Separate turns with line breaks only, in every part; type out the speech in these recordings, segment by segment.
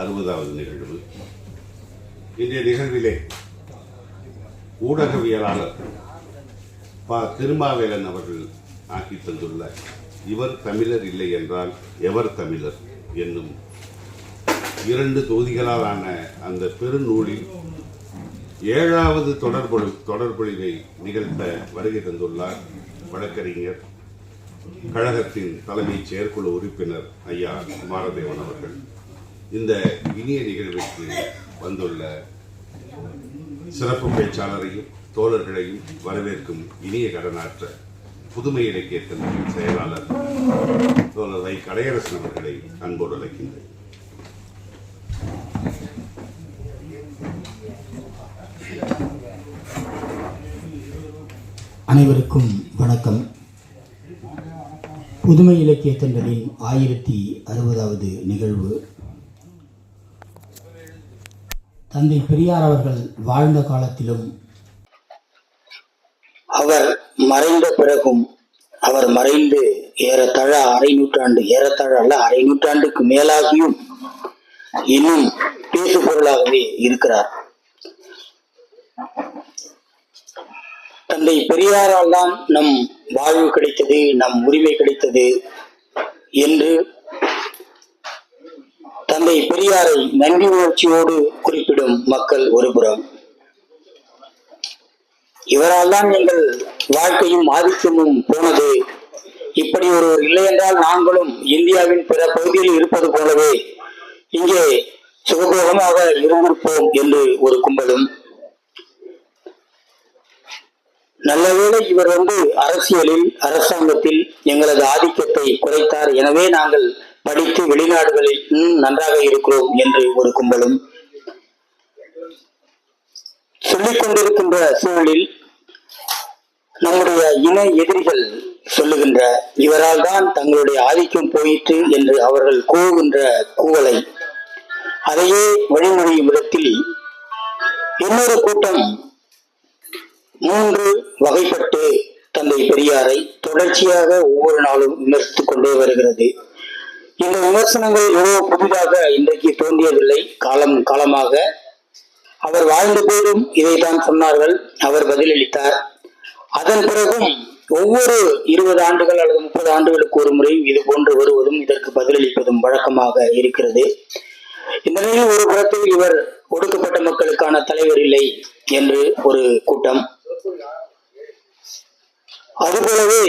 அறுபதாவது நிகழ்வு. இன்றைய நிகழ்விலே ஊடகவியலாளர் ப. திருமாவேலன் அவர்கள் ஆக்கி தந்துள்ள இவர் தமிழர் இல்லை என்றால் எவர் தமிழர் என்னும் இரண்டு தொகுதிகளாலான அந்த பெருநூலில் ஏழாவது தொடர்பொழி தொடர்பொழிவை நிகழ்த்த வருகை தந்துள்ளார் வழக்கறிஞர் கழகத்தின் தலைமைச் செயற்குழு உறுப்பினர் ஐயா குமாரதேவன் அவர்கள். இந்த இனிய நிகழ்விற்கு வந்துள்ள சிறப்பு பேச்சாளரையும் தோழர்களையும் வரவேற்கும் இனிய கடனாற்ற புதுமை இலக்கியத்தின் செயலாளர் தோழர் வை. கலையரசன் அவர்களை அன்போடு அழைக்கின்றேன்.
அனைவருக்கும் வணக்கம். புதுமை இலக்கிய தென்றலின் ஆயிரத்தி அறுபதாவது நிகழ்வு தந்தை பெரியார் அவர்கள் வாழ்ந்த காலத்திலும் அவர் மறைந்த பிறகும் அவர் மறைந்து ஏறத்தாழ அரை நூற்றாண்டு ஏறத்தாழ அல்ல அரை நூற்றாண்டுக்கு மேலாகியும் இன்னும் பேசு பொருளாகவே இருக்கிறார். தந்தை பெரியாரால் தான் நம் வாழ்வு கிடைத்தது நம் உரிமை கிடைத்தது என்று தந்தை பெரியாரை நன்றி உணர்ச்சியோடு குறிப்பிடும் மக்கள் ஒருபுறம். இவரால் தான் எங்கள் வாழ்க்கையும் ஆதிக்கமும் போனது. இப்படி ஒருவர் இல்லை என்றால் நாங்களும் இந்தியாவின் பிற பகுதியில் இருப்பது போலவே இங்கே சுகபோகமாக இருந்திருப்போம் என்று ஒரு கும்பலும். நல்லவேளை இவர் வந்து அரசியலில் அரசாங்கத்தில் எங்களது ஆதிக்கத்தை குறைத்தார். எனவே நாங்கள் படித்து வெளிநாடுகளில் இன்னும் நன்றாக இருக்கிறோம் என்று ஒரு கும்பலும் சொல்லிக் கொண்டிருக்கின்ற சூழலில் நம்முடைய இன எதிரிகள் சொல்லுகின்ற இவரால் தான் தங்களுடைய ஆதிக்கம் போயிற்று என்று அவர்கள் கூவுகின்ற கூவலை அதையே வழிமொழியும் விதத்தில் இன்னொரு கூட்டம் மூன்று வகைப்பட்டு தந்தை பெரியாரை தொடர்ச்சியாக ஒவ்வொரு நாளும் விமர்சித்துக் கொண்டே வருகிறது. இந்த விமர்சனங்கள் எவ்வளவு புதிதாக இன்றைக்கு தோன்றியதில்லை. காலம் காலமாக அவர் வாழ்ந்த போதும் இதைத்தான் சொன்னார்கள். அவர் பதிலளித்தார். அதன் பிறகும் ஒவ்வொரு இருபது ஆண்டுகள் அல்லது முப்பது ஆண்டுகளுக்கு ஒரு முறையும் இது போன்று வருவதும் இதற்கு பதிலளிப்பதும் வழக்கமாக இருக்கிறது. இந்த நிலையில் ஒரு புறத்தில் இவர் ஒடுக்கப்பட்ட மக்களுக்கான தலைவர் இல்லை என்று ஒரு கூட்டம். அதுபோலவே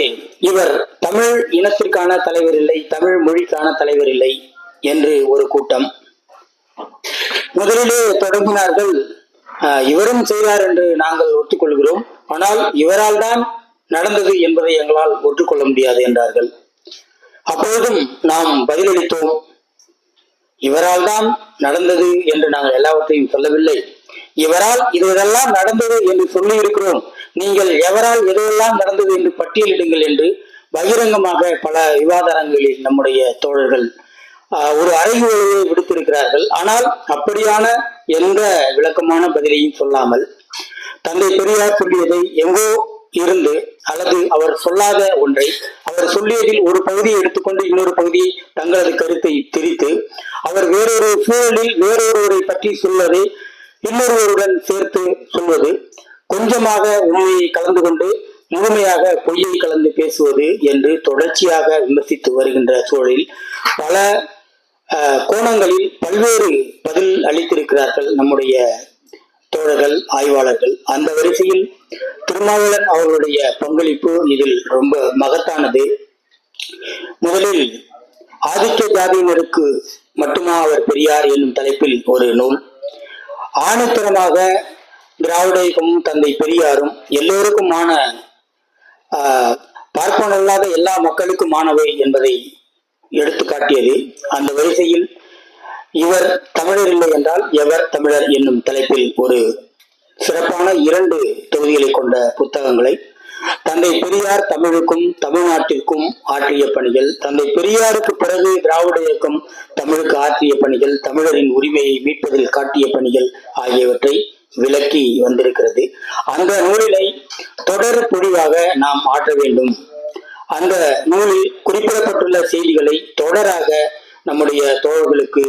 இவர் தமிழ் இனத்திற்கான தலைவர் இல்லை தமிழ் மொழிக்கான தலைவர் இல்லை என்று ஒரு கூட்டம். முதலிலே தொடங்கினார்கள். இவரும் செய்தார் என்று நாங்கள் ஒத்துக்கொள்கிறோம். ஆனால் இவரால் தான் நடந்தது என்பதை எங்களால் ஒற்றுக்கொள்ள முடியாது என்றார்கள். அப்பொழுதும் நாம் பதிலளித்தோம். இவரால் தான் நடந்தது என்று நாங்கள் எல்லாவற்றையும் சொல்லவில்லை. இவரால் இதெல்லாம் நடந்தது என்று சொல்லி இருக்கிறோம் நீங்கள் எவரால் எதுவெல்லாம் நடந்தது என்று பட்டியலிடுங்கள் என்று பகிரங்கமாக பல விவாதாரங்களில் நம்முடைய தோழர்கள் ஒரு அறைகூவலையை விடுத்திருக்கிறார்கள். ஆனால் அப்படியான எந்த விளக்கமான பதிலையும் சொல்லாமல் தந்தை பெரியார் சொல்லியதை எங்கோ இருந்து அல்லது அவர் சொல்லாத ஒன்றை அவர் சொல்லியதில் ஒரு பகுதியை எடுத்துக்கொண்டு இன்னொரு பகுதியை தங்களது கருத்தை திரித்து அவர் வேறொரு சூழலில் வேறொருவரை பற்றி சொல்வதை இன்னொருவருடன் சேர்த்து சொல்வது கொஞ்சமாக உண்மையை கலந்து கொண்டு முழுமையாக பொய்யை கலந்து பேசுவது என்று தொடர்ச்சியாக விமர்சித்து வருகின்ற சூழலில் பல கோணங்களில் பல்வேறு பதில் அளித்திருக்கிறார்கள் நம்முடைய தோழர்கள் ஆய்வாளர்கள். அந்த வரிசையில் திருமாவளன் அவர்களுடைய பங்களிப்பு இதில் ரொம்ப மகத்தானது. முதலில் ஆதிக்க ஜாதியினருக்கு மட்டுமா அவர் பெரியார் என்னும் தலைப்பில் ஒரு நூல். ஆணித்தரமாக திராவிட இயக்கமும் தந்தை பெரியாரும் எல்லோருக்குமான ஆஹ், பார்ப்பனல்லாத எல்லா மக்களுக்குமானவை என்பதை எடுத்து காட்டியது அந்த வரிசையில் இவர் தமிழர் இல்லை என்றால் எவர் தமிழர் என்னும் தலைப்பில் ஒரு சிறப்பான இரண்டு தொகுதிகளை கொண்ட புத்தகங்களை தந்தை பெரியார் தமிழுக்கும் தமிழ்நாட்டிற்கும் ஆற்றிய பணிகள் தந்தை பெரியாருக்கு பிறகு திராவிட இயக்கம் தமிழுக்கு ஆற்றிய பணிகள் தமிழரின் உரிமையை மீட்பதில் காட்டிய பணிகள் ஆகியவற்றை விளக்கி வந்திருக்கிறது. அந்த நூலினை தொடர் பொழிவாக நாம் ஆற்ற வேண்டும். அந்த நூலில் குறிப்பிடப்பட்டுள்ள செய்திகளை தொடராக நம்முடைய தோழர்களுக்கு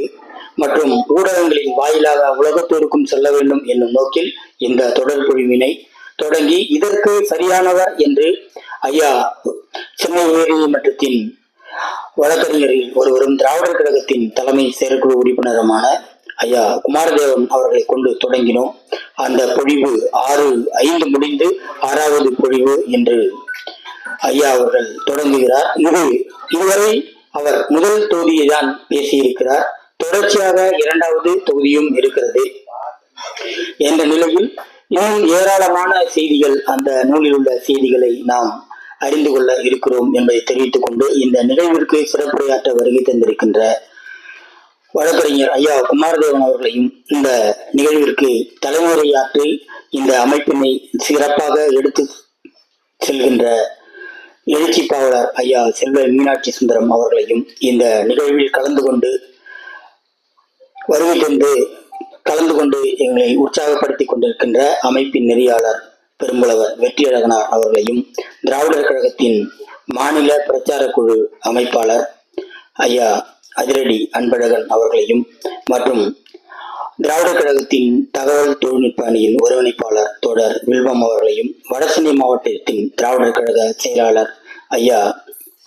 மற்றும் ஊடகங்களின் வாயிலாக உலகத்தோருக்கும் செல்ல வேண்டும் என்னும் நோக்கில் இந்த தொடர் குழுவினை தொடங்கி இதற்கு சரியானவர் என்று ஐயா சென்னை உயர்நீதிமன்றத்தின் வழக்கறிஞரில் ஒருவரும் திராவிடர் கழகத்தின் தலைமை செயற்குழு உறுப்பினருமான ஐயா குமாரதேவன் அவர்களை கொண்டு தொடங்கினோம். அந்த பொழிவு ஆறு ஐந்து முடிந்து ஆறாவது பொழிவு என்று ஐயா அவர்கள் தொடங்குகிறார். இது இதுவரை அவர் முதல் தொகுதியை தான் பேசியிருக்கிறார். தொடர்ச்சியாக இரண்டாவது தொகுதியும் இருக்கிறது என்ற நிலையில் இன்னும் ஏராளமான செய்திகள் அந்த நூலில் உள்ள செய்திகளை நாம் அறிந்து கொள்ள இருக்கிறோம் என்பதை தெரிவித்துக் கொண்டு இந்த நிகழ்விற்கு சிறப்புரையாற்ற வருகை தந்திருக்கின்ற வழக்கறிஞர் ஐயா குமாரதேவன் அவர்களையும் இந்த நிகழ்விற்கு தலைமுறையாற்றி இந்த அமைப்பினை சிறப்பாக எடுத்து செல்கின்ற எழுச்சி பாவலர் ஐயா செல்வ மீனாட்சி சுந்தரம் அவர்களையும் இந்த நிகழ்வில் கலந்து கொண்டு வருகை தந்து கலந்து கொண்டு எங்களை உற்சாகப்படுத்திக் கொண்டிருக்கின்ற அமைப்பின் நெறியாளர் பெரும்புலவர் வெற்றியழகனார் அவர்களையும் திராவிடர் கழகத்தின் மாநில பிரச்சார குழு அமைப்பாளர் ஐயா அதிரடி அன்பழகன் அவர்களையும் மற்றும் திராவிடர் கழகத்தின் தகவல் தொழில்நுட்ப அணியின் ஒருங்கிணைப்பாளர் தொடர் வில்வம் அவர்களையும் வடசென்னை மாவட்டத்தின் திராவிடர் கழக செயலாளர் ஐயா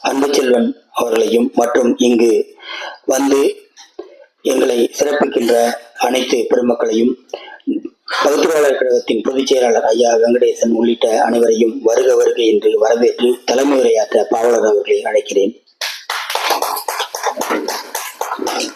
அன்புச்செல்வன் அவர்களையும் மற்றும் இங்கு வந்து எங்களை சிறப்பிக்கின்ற அனைத்து பெருமக்களையும் பகுத்தறிவாளர் கழகத்தின் பொதுச் செயலாளர் ஐயா வெங்கடேசன் உள்ளிட்ட அனைவரையும் வருக வருக என்று வரவேற்று தலைமை உரையாற்ற பாவலர் அவர்களை அழைக்கிறேன். Thank you.